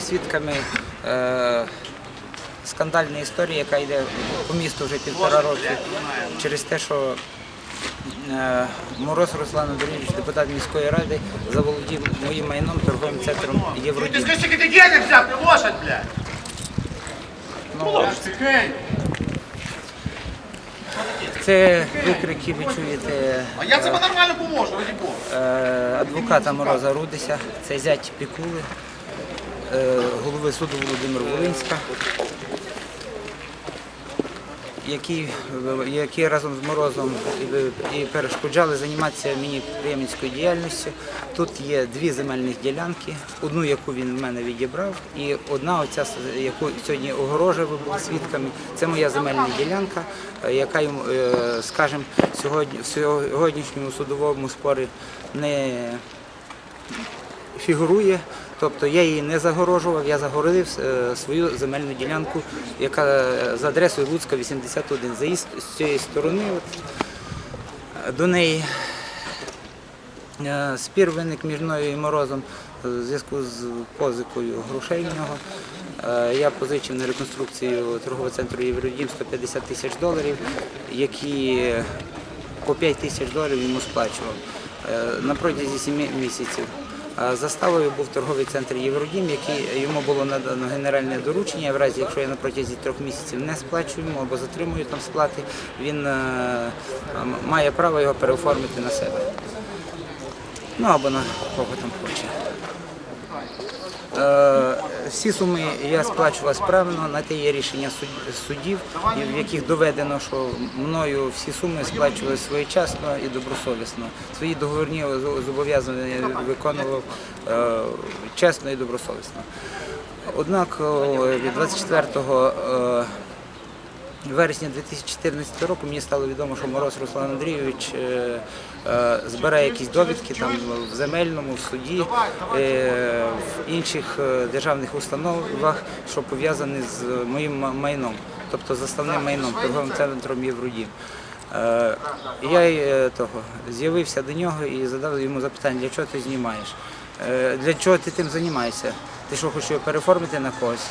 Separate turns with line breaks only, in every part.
свідками е, скандальної історії, яка йде по місту вже півтора року, через те, що е, Мороз Руслан Андрійович, депутат міської ради, заволодів моїм майном торговим центром
Ты
Євродім.
скажи, сколько ты денег взял, ты лошадь, блядь!
Ну, це викрик, який ви чуєте
А я тебе нормально поможу, ради бога.
е, адвоката Мороза Рудися, це зять Пікули, е, голови суду Володимира Волинська, які, які разом з Морозом і, перешкоджали займатися мені підприємницькою діяльністю. Тут є дві земельних ділянки, одну, яку він в мене відібрав, і одна, оця, яку сьогодні огорожує, ви були свідками, це моя земельна ділянка, е, яка е, скажімо, сьогодні, в сьогоднішньому судовому спорі не фігурує. Тобто я її не загорожував, я загородив е, свою земельну ділянку, яка е, за адресою Луцька 81. Заїзд з цієї сторони от, до неї е, спір виник між мною і Морозом в зв'язку з позикою грошей в нього. Я позичив на реконструкцію торгового центру Євродім 150 тисяч доларів, які по 5 тисяч доларів йому сплачував на протязі 7 місяців. Заставою був торговий центр Євродім, який йому було надано генеральне доручення. В разі, якщо я на протязі трьох місяців не сплачую йому або затримую там сплати, він е, має право його переоформити на себе. Ну або на кого там хоче. Е, Всі суми я сплачував справно, на те є рішення судів, в яких доведено, що мною всі суми сплачували своєчасно і добросовісно. Свої договірні зобов'язання виконував е, чесно і добросовісно. Однак від 24 е, вересня 2014 року мені стало відомо, що Мороз Руслан Андрійович е, е, збирає якісь довідки там в земельному, в суді, е, в інших державних установах, що пов'язані з моїм майном, тобто заставним майном, торговим центром Євродім. Я того з'явився до нього і задав йому запитання, для чого ти знімаєш? Для чого ти тим займаєшся? Ти що хочеш його переформити на когось?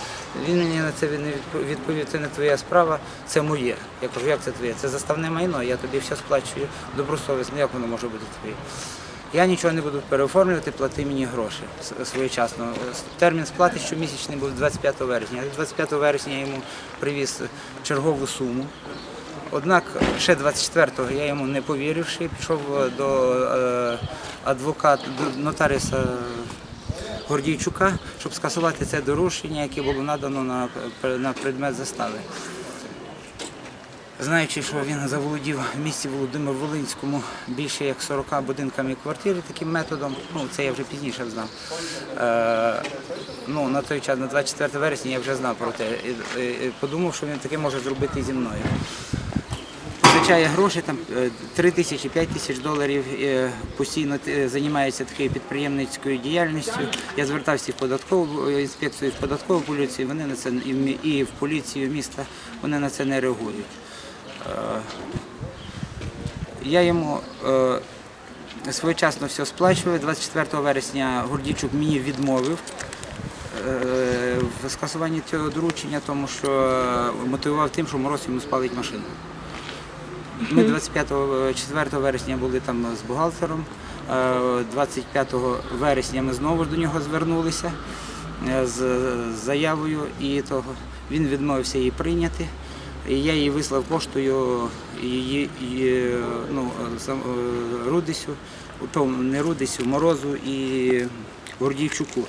Він мені на це не відпо- відповів, це не твоя справа, це моє. Я кажу, як це твоє? Це заставне майно, я тобі все сплачую добросовісно, як воно може бути твоє? Я нічого не буду переоформлювати, плати мені гроші своєчасно. Термін сплати щомісячний був 25 вересня. 25 вересня я йому привіз чергову суму. Однак ще 24-го я йому не повіривши, пішов до е, адвоката, до нотаріуса Гордійчука, щоб скасувати це доручення, яке було надано на, на предмет застави. Знаючи, що він заволодів в місті Володимир Волинському більше як 40 будинками і квартири таким методом, ну це я вже пізніше знав. Е, ну, на той час, на 24 вересня, я вже знав про те. І, і, і подумав, що він таке може зробити зі мною. Визначає гроші, там е, 3 тисячі, 5 тисяч доларів, е, постійно е, займається такою підприємницькою діяльністю. Я звертався в податкову е, інспекцію, в податкову поліцію, вони на це і в поліцію міста, вони на це не реагують. Е, Я йому е, своєчасно все сплачував. 24 вересня Гордійчук мені відмовив е, в скасуванні цього доручення, тому що е, мотивував тим, що мороз йому спалить машину. Ми 25 4 вересня були там з бухгалтером. Е, 25 вересня ми знову до нього звернулися е, з заявою і того. Він відмовився її прийняти. І я її вислав поштою її, її, ну, е, Рудисю, не Рудисю, Морозу і Гордійчуку.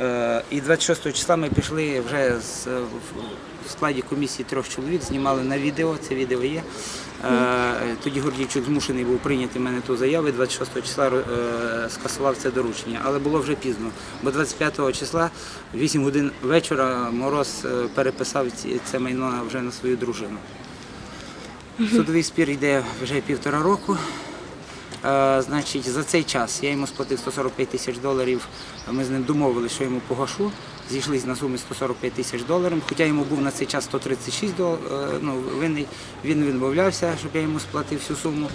Е, І 26 числа ми пішли вже з, в- складі комісії трьох чоловік, знімали на відео, це відео є. Е, Тоді Гордійчук змушений був прийняти в мене ту заяву, і 26 числа е, скасував це доручення. Але було вже пізно, бо 25 числа, 8 годин вечора, Мороз е, переписав це майно вже на свою дружину. Судовий спір йде вже півтора року. Е, Значить, за цей час я йому сплатив 145 тисяч доларів. Ми з ним домовилися, що йому погашу. Зійшлися на сумі 145 тисяч доларів. Хоча йому був на цей час 136 дол- е, ну, винний. Він відмовлявся, щоб я йому сплатив всю суму.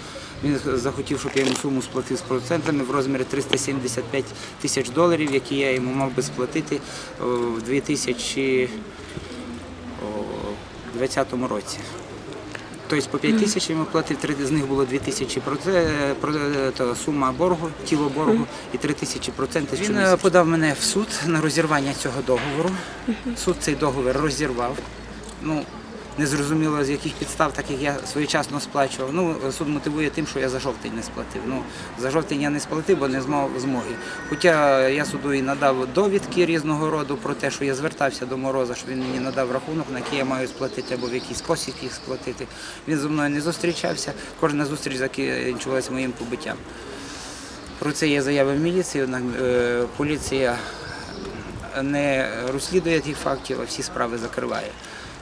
Він захотів, щоб я йому суму сплатив з процентами в розмірі 375 тисяч доларів, які я йому мав би сплатити в 2020 році. Тобто по 5 тисяч він платив, з них було 2 тисячі про- то сума боргу, тіло боргу і 3 тисячі проценти. Він е, подав мене в суд на розірвання цього договору. Суд цей договір розірвав. Ну, незрозуміло з яких підстав, так як я своєчасно сплачував. Ну, суд мотивує тим, що я за жовтень не сплатив. Ну, за жовтень я не сплатив, бо не змав змоги. Хоча я суду і надав довідки різного роду про те, що я звертався до Мороза, щоб він мені надав рахунок, на який я маю сплатити або в який спосіб їх сплатити. Він зі мною не зустрічався. Кожна зустріч закінчувалася моїм побиттям. Про це є заяви в міліції, однак е, поліція не розслідує тих фактів, а всі справи закриває.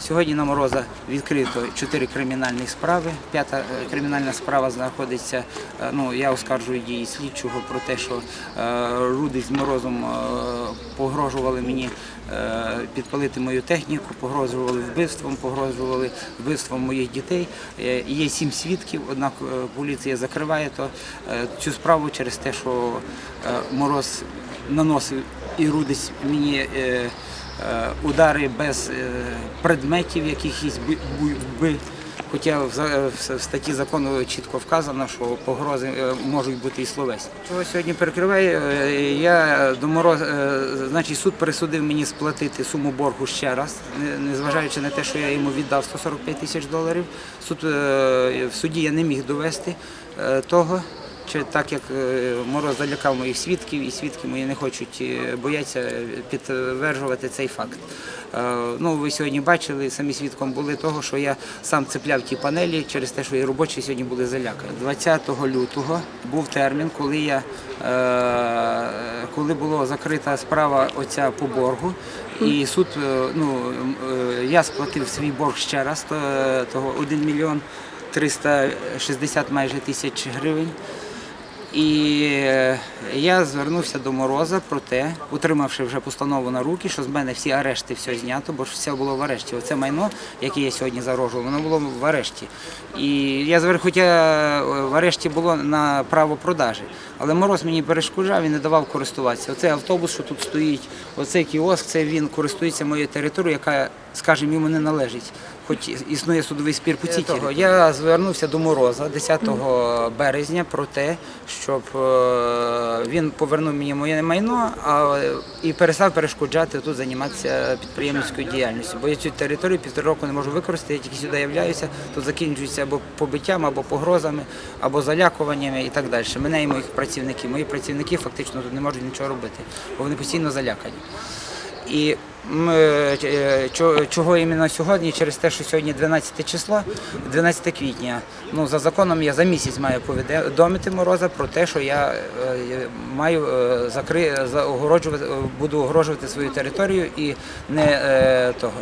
Сьогодні на Мороза відкрито чотири кримінальні справи. П'ята е, кримінальна справа знаходиться. е, Ну я оскаржую дії слідчого про те, що е, з Морозом погрожували мені підпалити мою техніку, погрожували вбивством, погрожували вбивством моїх дітей. Є сім свідків, однак поліція закриває то, цю справу через те, що Мороз наносив і Рудись мені. Е, е, Удари без е, предметів якихось би- Хоча в, за- статті закону чітко вказано, що погрози е, можуть бути і словесні. Чого сьогодні перекриває? Е, Я до мороз, е, значить, суд присудив мені сплатити суму боргу ще раз, не- незважаючи на те, що я йому віддав 145 тисяч доларів. Суд е, в суді я не міг довести е, того. Чи так як е, Мороз залякав моїх свідків, і свідки мої не хочуть е, бояться підтверджувати цей факт. Е, Ну, ви сьогодні бачили, самі свідком були того, що я сам цепляв ті панелі через те, що і робочі сьогодні були залякані. 20 лютого був термін, коли я коли була закрита справа оця по боргу, і суд, ну я сплатив свій борг ще раз, того 1 мільйон 360 майже тисяч гривень. І е, я звернувся до Мороза про те, утримавши вже постанову на руки, що з мене всі арешти все знято, бо ж все було в арешті. Оце майно, яке я сьогодні загрожував, воно було в арешті. І я звер, хоча е, в арешті було на право продажі, але Мороз мені перешкоджав і не давав користуватися. Оцей автобус, що тут стоїть, оцей кіоск, це він користується моєю територією, яка, скажімо, йому не належить. Хоч існує судовий спір по цій території. Я звернувся до Мороза 10 березня про те, щоб е, він повернув мені моє майно а, і перестав перешкоджати тут займатися підприємницькою діяльністю. Бо я цю територію півтора року не можу використати, я тільки сюди являюся, тут закінчується або побиттям, або погрозами, або залякуваннями і так далі. Мене і моїх працівників. Мої працівники фактично тут не можуть нічого робити, бо вони постійно залякані. І чого іменно сьогодні, через те, що сьогодні 12 число, 12 квітня. Ну за законом я за місяць маю повідомити Мороза про те, що я е, маю е, закри за- е, буду огорожувати свою територію і не е, того.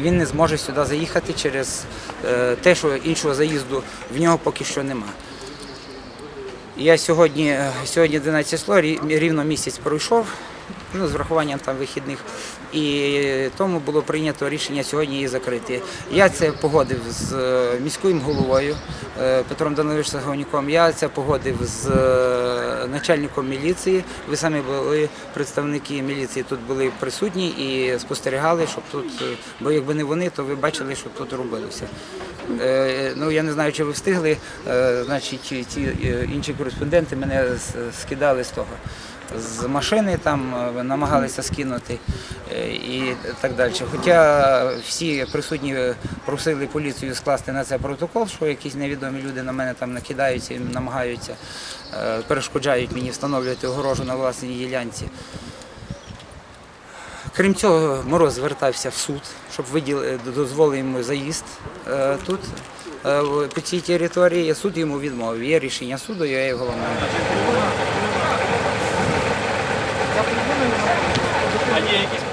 Він не зможе сюди заїхати через е, те, що іншого заїзду в нього поки що нема. Я сьогодні, е, сьогодні 12 число, рівно місяць пройшов, ну, з врахуванням там вихідних. І тому було прийнято рішення сьогодні її закрити. Я це погодив з е, міським головою е, Петром Даниловичем Саговніком. Я це погодив з е, начальником міліції. Ви самі були представники міліції тут були присутні і спостерігали, щоб тут, бо якби не вони, то ви бачили, що тут робилося. Ну я не знаю, чи ви встигли. Значить, ті інші кореспонденти мене скидали з того. З машини там намагалися скинути е, і так далі. Хоча всі присутні просили поліцію скласти на це протокол, що якісь невідомі люди на мене там накидаються і намагаються, е, перешкоджають мені встановлювати огорожу на власній ділянці. Крім цього, Мороз звертався в суд, щоб дозволили йому заїзд е, тут, по цій території. Суд йому відмовив. Є рішення суду, я є головним.
А є якісь